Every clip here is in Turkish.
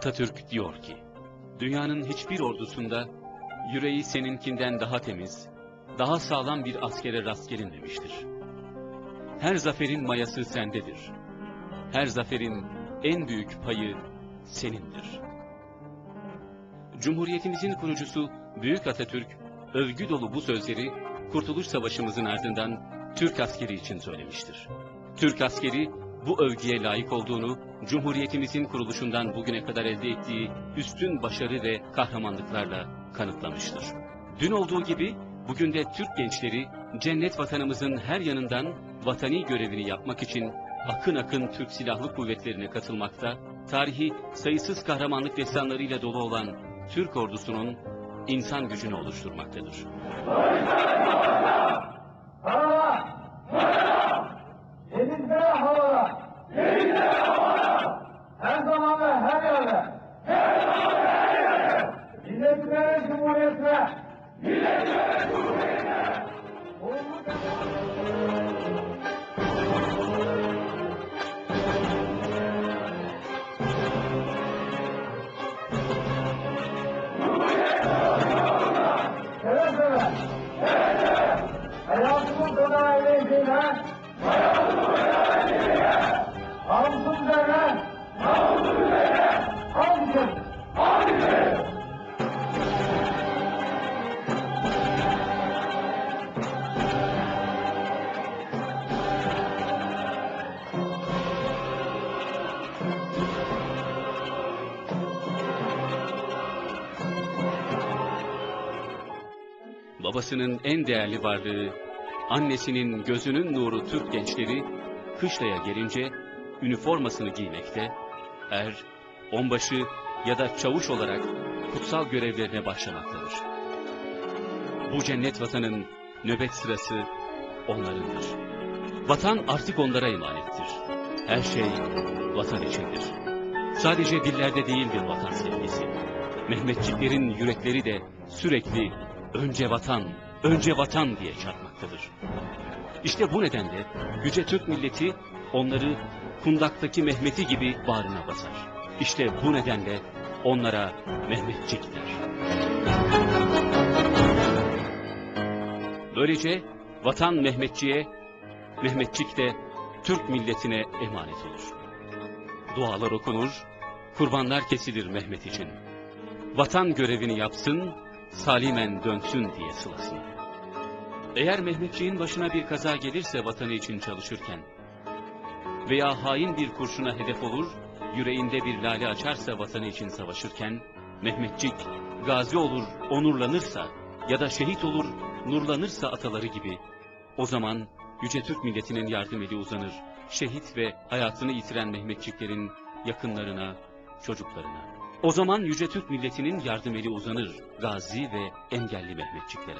Atatürk diyor ki, dünyanın hiçbir ordusunda yüreği seninkinden daha temiz, daha sağlam bir askere rast gelinmemiştir. Her zaferin mayası sendedir. Her zaferin en büyük payı senindir. Cumhuriyetimizin kurucusu Büyük Atatürk, övgü dolu bu sözleri Kurtuluş Savaşımızın ardından Türk askeri için söylemiştir. Türk askeri bu övgüye layık olduğunu Cumhuriyetimizin kuruluşundan bugüne kadar elde ettiği üstün başarı ve kahramanlıklarla kanıtlamıştır. Dün olduğu gibi bugün de Türk gençleri cennet vatanımızın her yanından vatani görevini yapmak için akın akın Türk Silahlı Kuvvetlerine katılmakta, tarihi sayısız kahramanlık destanlarıyla dolu olan Türk ordusunun insan gücünü oluşturmaktadır. Babasının en değerli varlığı, annesinin gözünün nuru Türk gençleri, kışlaya gelince üniformasını giymekte, er, onbaşı ya da çavuş olarak kutsal görevlerine başlamaktadır. Bu cennet vatanın nöbet sırası onlarındır. Vatan artık onlara emanettir. Her şey vatan içindir. Sadece dillerde değildir vatan sevgisi. Mehmetçiklerin yürekleri de sürekli önce vatan, önce vatan diye çarpmaktadır. İşte bu nedenle Yüce Türk milleti onları kundaktaki Mehmet'i gibi bağrına basar. İşte bu nedenle onlara Mehmetçik der. Böylece vatan Mehmetçiğe, Mehmetçik de Türk milletine emanet olur. Dualar okunur, kurbanlar kesilir Mehmet için. Vatan görevini yapsın, salimen dönsün diye sılasına. Eğer Mehmetçiğin başına bir kaza gelirse vatanı için çalışırken veya hain bir kurşuna hedef olur, yüreğinde bir lale açarsa vatanı için savaşırken, Mehmetçik gazi olur, onurlanırsa ya da şehit olur, nurlanırsa ataları gibi, o zaman Yüce Türk milletinin yardım eli uzanır, şehit ve hayatını yitiren Mehmetçiklerin yakınlarına, çocuklarına. O zaman Yüce Türk milletinin yardım eli uzanır gazi ve engelli Mehmetçiklere.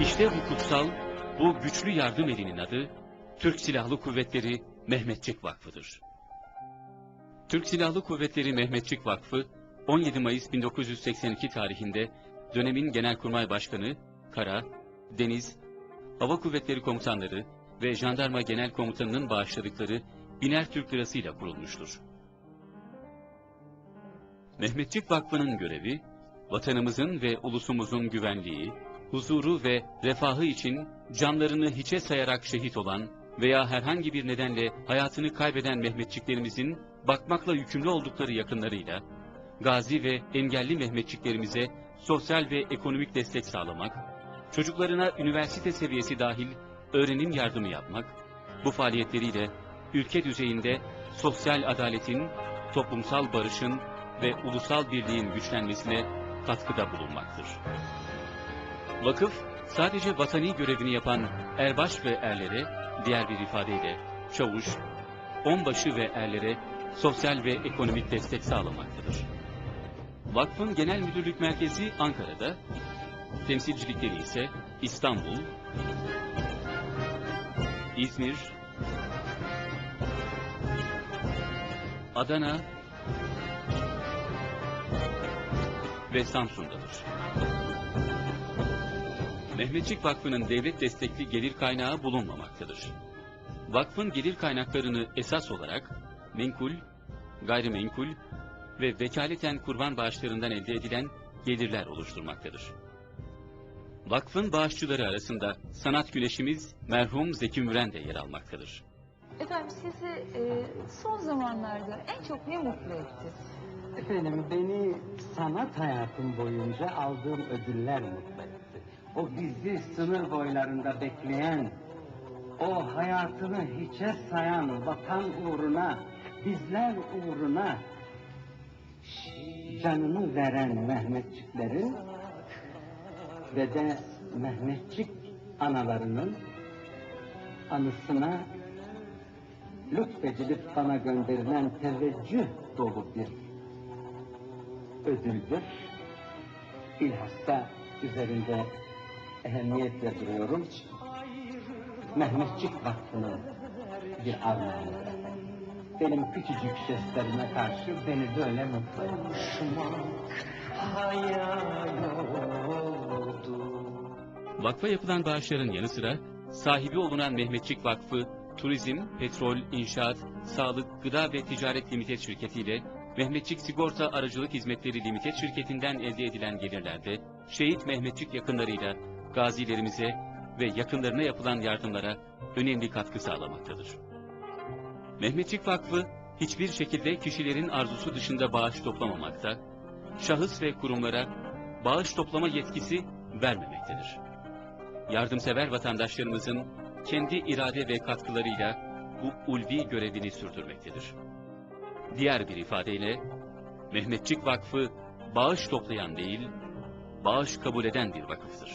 İşte bu kutsal, bu güçlü yardım elinin adı Türk Silahlı Kuvvetleri Mehmetçik Vakfı'dır. Türk Silahlı Kuvvetleri Mehmetçik Vakfı 17 Mayıs 1982 tarihinde dönemin Genelkurmay Başkanı, Kara, Deniz, Hava Kuvvetleri Komutanları ve Jandarma Genel Komutanı'nın bağışladıkları biner Türk lirasıyla kurulmuştur. Mehmetçik Vakfı'nın görevi, vatanımızın ve ulusumuzun güvenliği, huzuru ve refahı için canlarını hiçe sayarak şehit olan veya herhangi bir nedenle hayatını kaybeden Mehmetçiklerimizin bakmakla yükümlü oldukları yakınlarıyla, gazi ve engelli Mehmetçiklerimize sosyal ve ekonomik destek sağlamak, çocuklarına üniversite seviyesi dahil öğrenim yardımı yapmak, bu faaliyetleriyle ülke düzeyinde sosyal adaletin, toplumsal barışın ve ulusal birliğin güçlenmesine katkıda bulunmaktır. Vakıf, sadece vatani görevini yapan erbaş ve erlere, diğer bir ifadeyle çavuş, onbaşı ve erlere sosyal ve ekonomik destek sağlamaktadır. Vakfın genel müdürlük merkezi Ankara'da, temsilcilikleri ise İstanbul, İzmir, Adana ve Samsun'dadır. Mehmetçik Vakfı'nın devlet destekli gelir kaynağı bulunmamaktadır. Vakfın gelir kaynaklarını esas olarak menkul, gayrimenkul ve vekaleten kurban bağışlarından elde edilen gelirler oluşturmaktadır. Vakfın bağışçıları arasında sanat güneşimiz merhum Zeki Müren de yer almaktadır. Efendim sizi e, son zamanlarda en çok ne mutlu etti? Efendim beni sanat hayatım boyunca aldığım ödüller mutlu etti. O bizi sınır boylarında bekleyen, o hayatını hiçe sayan vatan uğruna, bizler uğruna canını veren Mehmetçiklerin ve de Mehmetçik analarının anısına lütfedilip bana gönderilen teveccüh dolu bir ödüldür. Bilhassa üzerinde ehemmiyetle duruyorum. Mehmetçik Vakfı'nın bir armağanıdır. Benim küçücük jestlerime karşı beni böyle mutlu etmiş. Vakfa yapılan bağışların yanı sıra sahibi olunan Mehmetçik Vakfı, Turizm, Petrol, İnşaat, Sağlık, Gıda ve Ticaret Limited Şirketi Mehmetçik Sigorta Aracılık Hizmetleri Limited Şirketi'nden elde edilen gelirlerde şehit Mehmetçik yakınlarıyla gazilerimize ve yakınlarına yapılan yardımlara önemli katkı sağlamaktadır. Mehmetçik Vakfı hiçbir şekilde kişilerin arzusu dışında bağış toplamamakta, şahıs ve kurumlara bağış toplama yetkisi vermemektedir. Yardımsever vatandaşlarımızın kendi irade ve katkılarıyla bu ulvi görevini sürdürmektedir. Diğer bir ifadeyle Mehmetçik Vakfı bağış toplayan değil, bağış kabul eden bir vakıftır.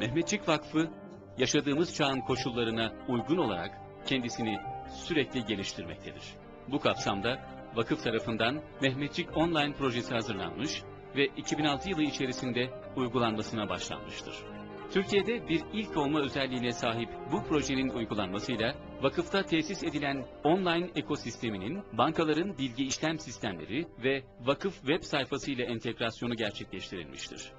Mehmetçik Vakfı yaşadığımız çağın koşullarına uygun olarak kendisini sürekli geliştirmektedir. Bu kapsamda vakıf tarafından Mehmetçik Online projesi hazırlanmış ve 2006 yılı içerisinde uygulanmasına başlanmıştır. Türkiye'de bir ilk olma özelliğine sahip bu projenin uygulanmasıyla vakıfta tesis edilen online ekosisteminin bankaların bilgi işlem sistemleri ve vakıf web sayfası ile entegrasyonu gerçekleştirilmiştir.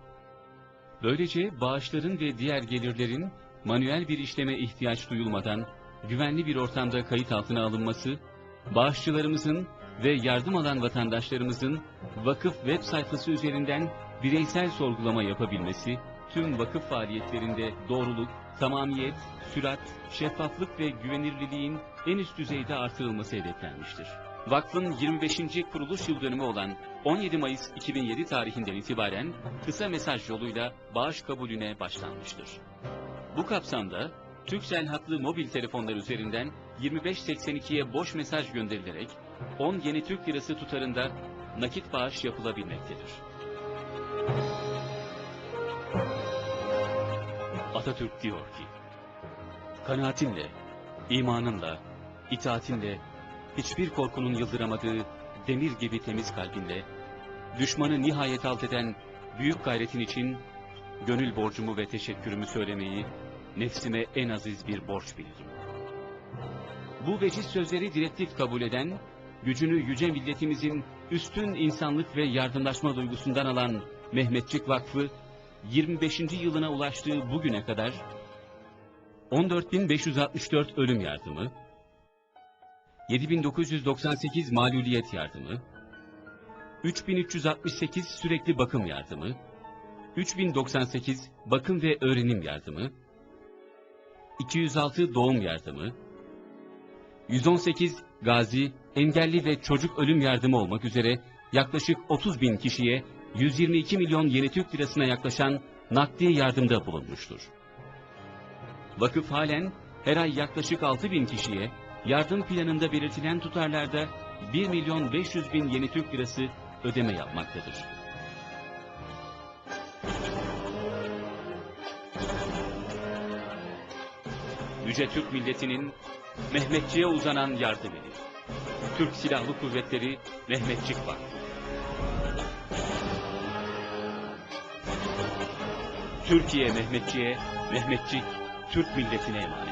Böylece bağışların ve diğer gelirlerin manuel bir işleme ihtiyaç duyulmadan güvenli bir ortamda kayıt altına alınması, bağışçılarımızın ve yardım alan vatandaşlarımızın vakıf web sayfası üzerinden bireysel sorgulama yapabilmesi, tüm vakıf faaliyetlerinde doğruluk, tamamiyet, sürat, şeffaflık ve güvenirliliğin en üst düzeyde artırılması hedeflenmiştir. Vakfın 25. kuruluş yıl dönümü olan 17 Mayıs 2007 tarihinden itibaren kısa mesaj yoluyla bağış kabulüne başlanmıştır. Bu kapsamda Türksel hatlı mobil telefonlar üzerinden 2582'ye boş mesaj gönderilerek 10 yeni Türk lirası tutarında nakit bağış yapılabilmektedir. Atatürk diyor ki, kanaatinle, imanınla, itaatinle, hiçbir korkunun yıldıramadığı demir gibi temiz kalbinle, düşmanı nihayet alt eden büyük gayretin için gönül borcumu ve teşekkürümü söylemeyi nefsime en aziz bir borç bilirim. Bu veciz sözleri direktif kabul eden, gücünü yüce milletimizin üstün insanlık ve yardımlaşma duygusundan alan Mehmetçik Vakfı, 25. yılına ulaştığı bugüne kadar 14.564 ölüm yardımı, 7.998 maluliyet yardımı, 3.368 sürekli bakım yardımı, 3098 bakım ve öğrenim yardımı, 206 doğum yardımı, 118 gazi, engelli ve çocuk ölüm yardımı olmak üzere yaklaşık 30 bin kişiye 122 milyon yeni Türk lirasına yaklaşan nakdi yardımda bulunmuştur. Vakıf halen her ay yaklaşık 6 bin kişiye yardım planında belirtilen tutarlarda 1 milyon 500 bin yeni Türk lirası ödeme yapmaktadır. Yüce Türk milletinin Mehmetçiğe uzanan yardım eli. Türk Silahlı Kuvvetleri Mehmetçik Vakfı. Türkiye Mehmetçiğe, Mehmetçik Türk milletine emanettir.